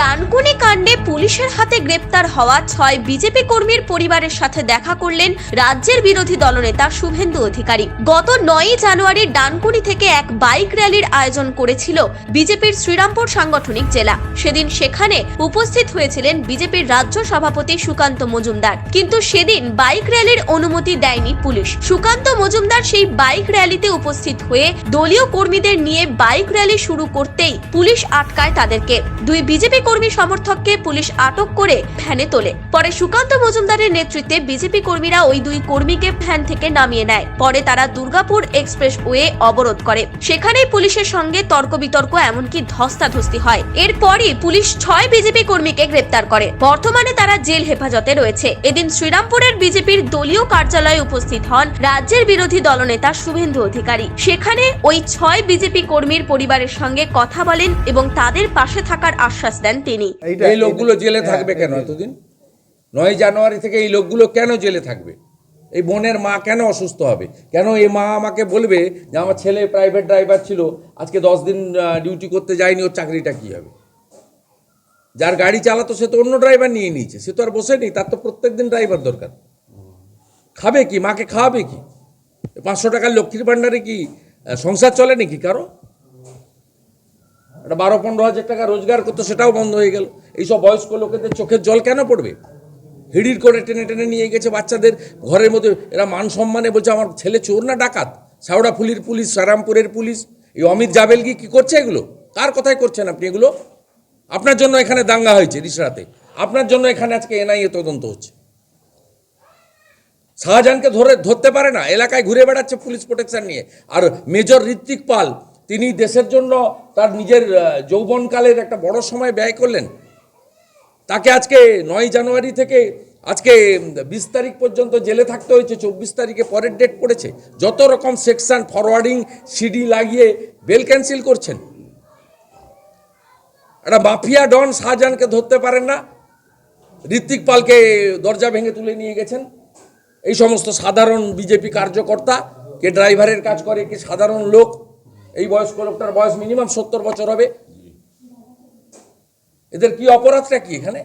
ডানকুনি কাণ্ডে পুলিশের হাতে গ্রেপ্তার হওয়া ছয় বিজেপি কর্মীর পরিবারের সাথে দেখা করলেন রাজ্যের বিরোধী দলনেতা শুভেন্দু অধিকারী। গত নয়ই জানুয়ারি ডানকুনি থেকে এক বাইক র্যালির আয়োজন করেছিল বিজেপির শ্রীরামপুর সাংগঠনিক জেলা। সেদিন সেখানে উপস্থিত হয়েছিলেন বিজেপির রাজ্য সভাপতি সুকান্ত মজুমদার। কিন্তু সেদিন বাইক র্যালির অনুমতি দেয়নি পুলিশ। সুকান্ত মজুমদার সেই বাইক র্যালিতে উপস্থিত হয়ে দলীয় কর্মীদের নিয়ে বাইক র্যালি শুরু করতেই পুলিশ আটকায় তাদেরকে। দুই বিজেপি কর্মী সমর্থককে পুলিশ আটক করে ভ্যানে তোলে। পরে সুকান্ত মজুমদারের নেতৃত্বে বিজেপি কর্মীরা ওই দুই কর্মীকে ভ্যান থেকে নামিয়ে নেয়। পরে তারা দুর্গাপুর এক্সপ্রেস ওয়ে অবরোধ করে। সেখানেই পুলিশের সঙ্গে তর্ক বিতর্ক এমনকি ধস্তাধস্তি হয়। এরপরই পুলিশ ছয় বিজেপি কর্মীকে গ্রেপ্তার করে। বর্তমানে তারা জেল হেফাজতে রয়েছে। এদিন শ্রীরামপুরের বিজেপির দলীয় কার্যালয়ে উপস্থিত হন রাজ্যের বিরোধী দলনেতা শুভেন্দু অধিকারী। সেখানে ওই ছয় বিজেপি কর্মীর পরিবারের সঙ্গে কথা বলেন এবং তাদের পাশে থাকার আশ্বাস দেন তিনি। এইটা এই লোকগুলো জেলে হ্যাঁ, থাকবে কেন এতদিন? নয় জানুয়ারি থেকে এই লোকগুলো কেন জেলে থাকবে? এই বোনের মা কেন অসুস্থ হবে? কেন এই মা আমাকে বলবে যে আমার ছেলে প্রাইভেট ড্রাইভার ছিল আজকে দশ দিন ডিউটি করতে যায়নি ওর চাকরিটা কি হবে? যার গাড়ি চালাতো সে তো অন্য ড্রাইভার নিয়ে নিয়েছে সে তো আর বসে নেই তার তো প্রত্যেক দিন ড্রাইভার দরকার। খাবে কি? মাকে খাওয়াবে কি? পাঁচশো টাকার লক্ষ্মীর ভাণ্ডারে কি সংসার চলে নাকি কারও? একটা বারো, পনেরো হাজার টাকা রোজগার করতো, সেটাও বন্ধ হয়ে গেল। এইসব বয়স্ক লোকেদের চোখের জল কেন পড়বে? হিড়ির করে টেনে টেনে নিয়ে গেছে বাচ্চাদের ঘরের মধ্যে। এরা মান সম্মানে বলছে, আমার ছেলে চোর না ডাকাত? সাউড়াফুলির পুলিশ, সারামপুরের পুলিশ। এই অমিত জাবেলগি কি করছে এগুলো? কার কথাই করছেন আপনি এগুলো? আপনার জন্য এখানে দাঙ্গা হয়েছে রিসরাতে। আপনার জন্য এখানে আজকে এনআইএ তদন্ত হচ্ছে। শাহজাহানকে ধরে, ধরতে পারে না। এলাকায় ঘুরে বেড়াচ্ছে পুলিশ প্রোটেকশন নিয়ে। আর মেজর ঋত্বিক পাল তিনি দেশের জন্য তার নিজের যৌবনকালের একটা বড় সময় ব্যয় করলেন। তাকে আজকে নয় জানুয়ারি থেকে আজকে বিশ তারিখ পর্যন্ত জেলে থাকতে হয়েছে, চব্বিশ তারিখে পরের ডেট পড়েছে। যত রকম সেকশন ফরওয়ার্ডিং সিডি লাগিয়ে বেল ক্যান্সেল করছেন। একটা মাফিয়া ডন শাহজাহানকে ধরতে পারেন না। ঋত্বিক পালকে দরজা ভেঙে তুলে নিয়ে গেছেন। এই সমস্ত সাধারণ বিজেপি কার্যকর্তা, কে ড্রাইভারের কাজ করে, কি সাধারণ লোক এই বয়স্ক লোকটার বয়স মিনিমাম সত্তর বছর হবে। এদের কি অপরাধটা কি এখানে?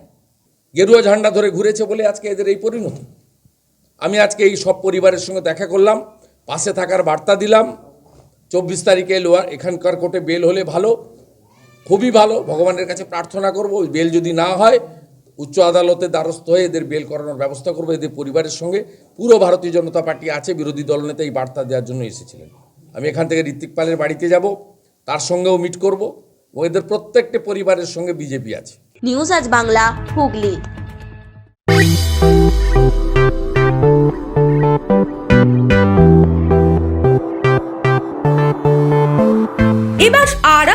গেরুয়া ঝান্ডা ধরে ঘুরেছে বলে আজকে এদের এই পরিণতি। আমি আজকে এই সব পরিবারের সঙ্গে দেখা করলাম, পাশে থাকার বার্তা দিলাম। চব্বিশ তারিখে লোয়ার এখানকার কোর্টে বেল হলে ভালো, খুবই ভালো। ভগবানের কাছে প্রার্থনা করব বেল যদি না হয়, উচ্চ আদালতে দ্বারস্থ হয়ে এদের বেল করানোর ব্যবস্থা করব। এদের পরিবারের সঙ্গে পুরো ভারতীয় জনতা পার্টি আছে, বিরোধী দলনেতা এই বার্তা দেওয়ার জন্য এসেছিলেন। আমি এখান থেকে ঋত্বিক পালের বাড়িতে যাব, তার সঙ্গেও মিট করব, ও এদের প্রত্যেকটি পরিবারের সঙ্গে বিজেপি আছে। নিউজ আজ বাংলা, হুগলি।